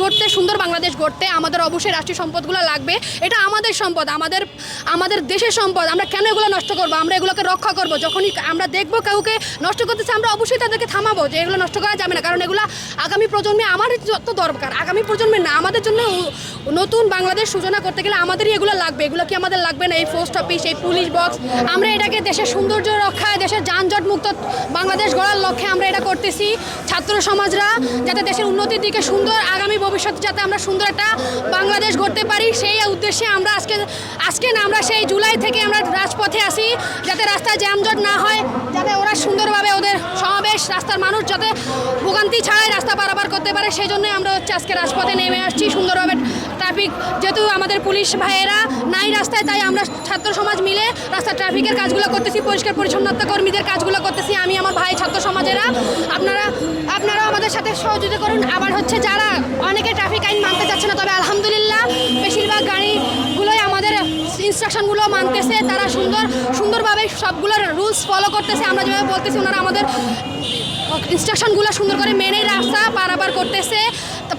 গড়তে, সুন্দর বাংলাদেশ গড়তে আমাদের অবশ্যই রাষ্ট্রীয় সম্পদগুলো লাগবে। এটা আমাদের সম্পদ, আমাদের আমাদের দেশের সম্পদ। আমরা কেন এগুলো নষ্ট করব? আমরা এগুলোকে রক্ষা করব? যখনই আমরা দেখব কাউকে নষ্ট করতেছে আমরা অবশ্যই তাদেরকে থামাবো যে এগুলো নষ্ট করা যাবে না। কারণ এগুলো আগামী প্রজন্মে আমার যত দরকার, আগামী প্রজন্মে না, আমাদের জন্য নতুন বাংলাদেশ সূচনা করতে গেলে আমাদেরই এগুলো লাগবে। এগুলো কি আমাদের লাগবে না? এই পোস্ট অফিস এই পুলিশ বক্স আমরা এটাকে দেশের সৌন্দর্য রক্ষায় দেশের যানজট মুক্ত বাংলাদেশ গড়ার লক্ষ্যে আমরা এটা করতেছি। ছাত্র সমাজরা যাতে দেশের উন্নতির দিকে সুন্দর আগামী ভবিষ্যতে যাতে আমরা সুন্দর একটা বাংলাদেশ গড়তে পারি, সেই উদ্দেশ্যে আমরা আজকে আজকে না আমরা সেই জুলাই থেকে আমরা রাজপথে আসি যাতে রাস্তায় জ্যামজট না হয়, যাতে ওরা সুন্দরভাবে ওদের সমাবেশ রাস্তার মানুষ যাতে ভোগান্তি ছাড়াই রাস্তা পারাপার করতে পারে, সেই জন্যই আমরা হচ্ছে আজকে রাজপথে নেমে আসছি। সুন্দরভাবে ট্রাফিক যেহেতু আমাদের পুলিশ ভাইয়েরা নাই রাস্তায়, তাই আমরা ছাত্র সমাজ মিলে রাস্তার ট্রাফিকের কাজগুলো করতেছি, পরিষ্কার পরিচ্ছন্নতা কর্মীদের কাজগুলো করতেছি। আমি, আমার ভাই, ছাত্র সমাজেরা, আপনারা, আপনারাও আমাদের সাথে সহযোগিতা করুন। আবার হচ্ছে যারা অনেকে ট্রাফিক আইন মানতে চাচ্ছে না, তবে আলহামদুলিল্লাহ, বেশিরভাগ আমাদের ইনস্ট্রাকশনগুলো মানতেছে, তারা সুন্দর, সুন্দরভাবে সবগুলোর রুলস ফলো করতেছে। আমরা যেভাবে বলতেছি, ওনারা আমাদের ইনস্ট্রাকশনগুলো সুন্দর করে মেনে রাস্তা পারাপার করতেছে।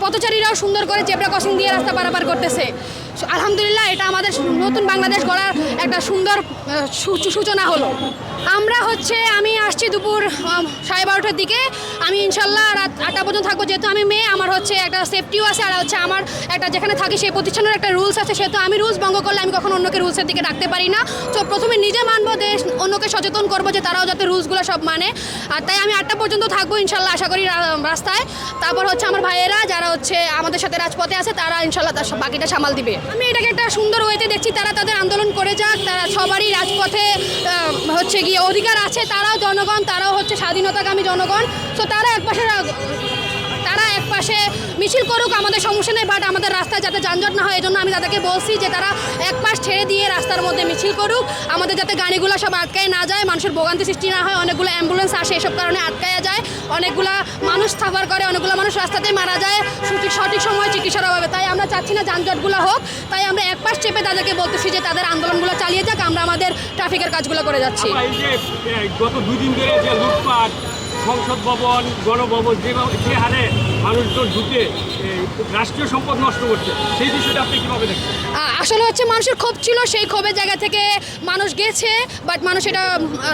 পথচারীরাও সুন্দর করে জেব্রা ক্রসিং দিয়ে রাস্তা পারাপার করতেছে। আলহামদুলিল্লাহ, এটা আমাদের নতুন বাংলাদেশ গড়ার একটা সুন্দর সূচনা হলো। আমরা হচ্ছে, আমি আসছি দুপুর সাড়ে বারোটার দিকে। আমি ইনশাল্লাহ রাত আটটা পর্যন্ত থাকব। যেহেতু আমি মেয়ে, আমার হচ্ছে একটা সেফটিও আছে, আর হচ্ছে আমার একটা যেখানে থাকি সেই প্রতিষ্ঠানের একটা রুলস আছে। সেহেতু আমি রুলস ভঙ্গ করলে আমি কখনো অন্যকে রুলসের দিকে ডাকতে পারি না। তো প্রথমে নিজে মানবো, দেশ, অন্যকে সচেতন করব যে তারাও যাতে রুলসগুলো সব মানে। আর তাই আমি আটটা পর্যন্ত থাকব ইনশাল্লাহ, আশা করি রাস্তায়। তারপর হচ্ছে আমার ভাইয়েরা, যারা হচ্ছে আমাদের সাথে রাজপথে আছে, তারা ইনশাল্লাহ তার বাকিটা সামাল দিবে। আমি এটাকে একটা সুন্দর ওয়েতে দেখছি, তারা তাদের আন্দোলন করে যাক। তারা সবারই রাজপথে হচ্ছে অধিকার আছে তারাও জনগণ তারাও হচ্ছে স্বাধীনতাকামী জনগণ। তো তারা একপাশে তারা এক পাশে মিছিল করুক, আমাদের সমস্যা নেই বাট আমাদের রাস্তায় যাতে যানজট না হয় এই জন্য আমি তাদেরকে বলছি যে তারা এক পাশ ছেড়ে দিয়ে রাস্তার মধ্যে মিছিল করুক, আমাদের যাতে গাড়িগুলো সব আটকায় না যায়, মানুষের ভোগান্তি সৃষ্টি না হয়, অনেকগুলো অ্যাম্বুলেন্স আসে, এসব কারণে আটকায়া যায়, অনেকগুলা মানুষ সাফার করে, অনেকগুলো মানুষ রাস্তাতেই মারা যায়, সঠিক সঠিক সময় চিকিৎসার অভাবে। তাই আমরা চাচ্ছি না যানজটগুলো হোক, তাই আমরা এক পাশ চেপে তাদেরকে বলতেছি যে তাদের আন্দোলনগুলো চালিয়ে যাক, আমরা আমাদের ট্রাফিকের কাজগুলো করে যাচ্ছি। গত ধরে যে লুটপাট সংসদ ভবন, গণভবন, যে হারে মানুষজন ঢুকে রাষ্ট্রীয় সম্পদ নষ্ট করছে, সেই বিষয়টা আপনি কীভাবে দেখছেন? আসলে হচ্ছে মানুষের ক্ষোভ ছিল, সেই ক্ষোভের জায়গা থেকে মানুষ গেছে বাট মানুষ এটা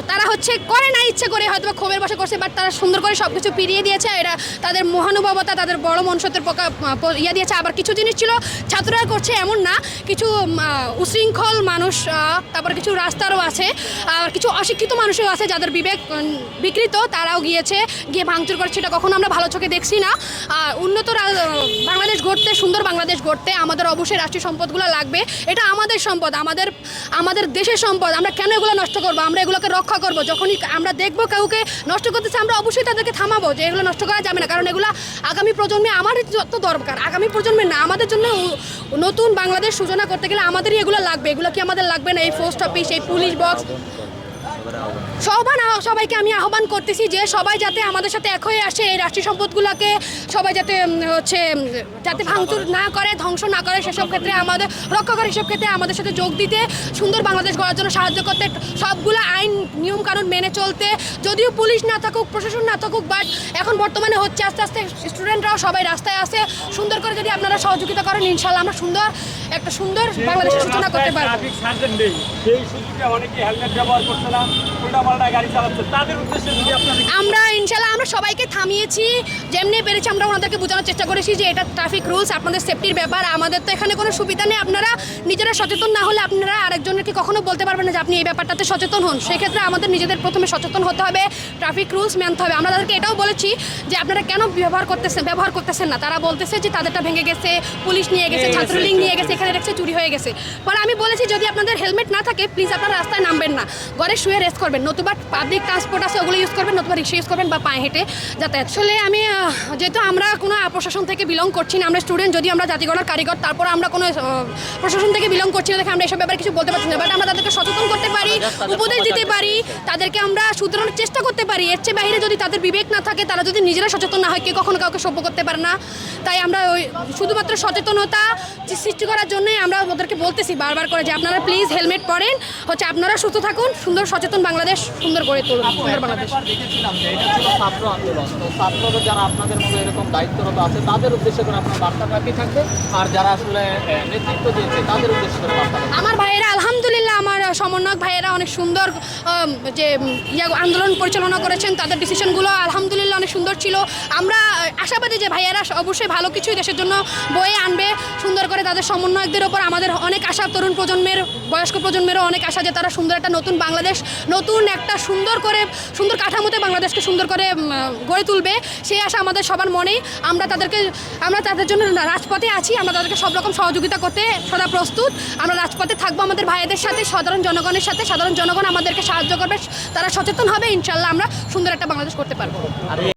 তারা হচ্ছে করে না ইচ্ছে করে হয়তো বা ক্ষোভের বসে করছে বাট তারা সুন্দর করে সব কিছু পিরিয়ে দিয়েছে এটা তাদের মহানুভবতা, তাদের বড় মনুষ্যত্বের পকা ইয়ে দিয়েছে, আবার কিছু জিনিস ছিল, ছাত্ররা করছে এমন না, কিছু উশৃঙ্খল মানুষ তারপর কিছু রাস্তারও আছে আর কিছু অশিক্ষিত মানুষও আছে যাদের বিবেক বিকৃত, তারাও গিয়েছে, গিয়ে ভাঙচুর করছে এটা কখনো আমরা ভালো চোখে দেখছি না। উন্নত বাংলাদেশ গড়তে, সুন্দর বাংলাদেশ গড়তে আমাদের অবশ্যই রাষ্ট্রীয় সম্পদগুলো লাগবে। এটা আমাদের সম্পদ, আমাদের আমাদের দেশের সম্পদ। আমরা কেন এগুলো নষ্ট করব? আমরা এগুলোকে রক্ষা করব? যখনই আমরা দেখব কাউকে নষ্ট করতেছে আমরা অবশ্যই তাদেরকে থামাবো যে এগুলো নষ্ট করা যাবে না। কারণ এগুলো আগামী প্রজন্মে আমার যত দরকার, আগামী প্রজন্মে না, আমাদের জন্য নতুন বাংলাদেশ সূচনা করতে গেলে আমাদেরই এগুলো লাগবে। এগুলো কি আমাদের লাগবে না? এই পোস্ট অফিস এই পুলিশ বক্স সবাই না সবাইকে আমি আহ্বান করতেছি যে সবাই যাতে আমাদের সাথে এক হয়ে আসে এই রাষ্ট্রীয় সম্পদগুলোকে সবাই যাতে হচ্ছে যাতে ভাঙচুর না করে ধ্বংস না করে সেসব ক্ষেত্রে আমাদের রক্ষা করে সেসব ক্ষেত্রে আমাদের সাথে যোগ দিতে সুন্দর বাংলাদেশ গড়ার জন্য সাহায্য করতে সবগুলো আইন নিয়ম কানুন মেনে চলতে যদিও পুলিশ না থাকুক প্রশাসন না থাকুক বাট এখন বর্তমানে হচ্ছে আস্তে আস্তে স্টুডেন্টরাও সবাই রাস্তায় আসে সুন্দর করে যদি আপনারা সহযোগিতা করেন ইনশাল্লাহ আমরা সুন্দর একটা সুন্দর বাংলাদেশের সূচনা করতে পারব। ট্রাফিক সার্জেন্ট নেই সেই সুযোগে অনেকে হেলমেট ব্যবহার করছে আমরা ইনশাল্লাহ আমরা সবাইকে থামিয়েছি। যেমনি পেরেছি আমরা ওনাদেরকে বোঝানোর চেষ্টা করেছি যে এটা ট্রাফিক রুলস আপনাদের সেফটির ব্যাপার। আমাদের তো এখানে কোনো সুবিধা নেই। আপনারা নিজেরা সচেতন না হলে আপনারা আরেকজনকে কখনো বলতে পারবেন না যে আপনি এই ব্যাপারটাতে সচেতন হন। সেক্ষেত্রে আমাদের নিজেদের প্রথমে সচেতন হতে হবে ট্রাফিক রুলস মানতে হবে। আমরা তাদেরকে এটাও বলেছি যে আপনারা কেন ব্যবহার করতেছেন ব্যবহার করতেছেন না? তারা বলতেছে যে তাদেরটা ভেঙে গেছে পুলিশ নিয়ে গেছে ছাত্রলীগ নিয়ে গেছে এখানে দেখছে চুরি হয়ে গেছে। পরে আমি বলেছি যদি আপনাদের হেলমেট না থাকে প্লিজ আপনারা রাস্তায় নামবেন না। ঘরে শুয়ে রেস্ট করবেন নতুবা পাবলিক ট্রান্সপোর্ট আছে ওগুলো ইউজ করবেন নতুবা রিক্সা ইউজ করবেন বা পায়ে হেঁটে যাতায়াত। আসলে আমি যেহেতু আমরা কোনো প্রশাসন থেকে বিলং করছি না আমরা স্টুডেন্ট যদি আমরা জাতিগণার কারিগর তারপর আমরা কোনো প্রশাসন থেকে বিলং করছি না দেখে আমরা এসব ব্যাপারে কিছু বলতে পারছি না। বাট আমরা তাদেরকে সচেতন করতে পারি উপদেশ দিতে পারি তাদেরকে আমরা শুধরানোর চেষ্টা করতে পারি। এর চেয়ে বাইরে যদি তাদের বিবেক না থাকে তারা যদি নিজেরা সচেতন না হয় কে কখনো কাউকে সভ্য করতে পারে না। তাই আমরা ওই শুধুমাত্র সচেতনতা সৃষ্টি করার জন্যই আমরা ওদেরকে বলতেছি বারবার করে যে আপনারা প্লিজ হেলমেট পরেন হচ্ছে আপনারা সুস্থ থাকুন সুন্দর সচেতন নতুন বাংলাদেশ সুন্দর করে তুলব সুন্দর বাংলাদেশ। দেখেছিলাম যে এটা ছিল ছাত্র আন্দোলন। তো ছাত্ররা যারা আপনাদের মতো এরকম দায়িত্বরত আছে তাদের উদ্দেশ্যে করে আপনার বার্তাটা কি থাকবে? আর যারা আসলে নেতৃত্ব দিয়েছে তাদের উদ্দেশ্যে করে বার্তা আমার ভাইয়েরা আলহামদুলিল্লাহ আমার সমন্বয়ক ভাইয়েরা অনেক সুন্দর যে ইয়া, আন্দোলন পরিচালনা করেছেন, তাদের ডিসিশনগুলো আলহামদুলিল্লাহ অনেক সুন্দর ছিল। আমরা আশাবাদী যে ভাইয়েরা অবশ্যই ভালো কিছুই দেশের জন্য বয়ে আনবে, সুন্দর করে তাদের সমন্বয়কদের ওপর আমাদের অনেক আশা, তরুণ প্রজন্মের, বয়স্ক প্রজন্মেরও অনেক আশা যে তারা সুন্দর একটা নতুন বাংলাদেশ, নতুন একটা সুন্দর করে, সুন্দর কাঠামোতে বাংলাদেশকে সুন্দর করে গড়ে তুলবে, সেই আশা আমাদের সবার মনেই। আমরা তাদেরকে, আমরা তাদের জন্য রাজপথে আছি, আমরা তাদেরকে সব রকম সহযোগিতা করতে সদা প্রস্তুত। আমরা রাজপথে থাকব আমাদের ভাইদের সাথে সাধারণ জনগণের সাথে সাধারণ জনগণ আমাদেরকে সাহায্য করবে, তারা সচেতন হবে, ইনশাল্লাহ আমরা সুন্দর একটা বাংলাদেশ করতে পারব।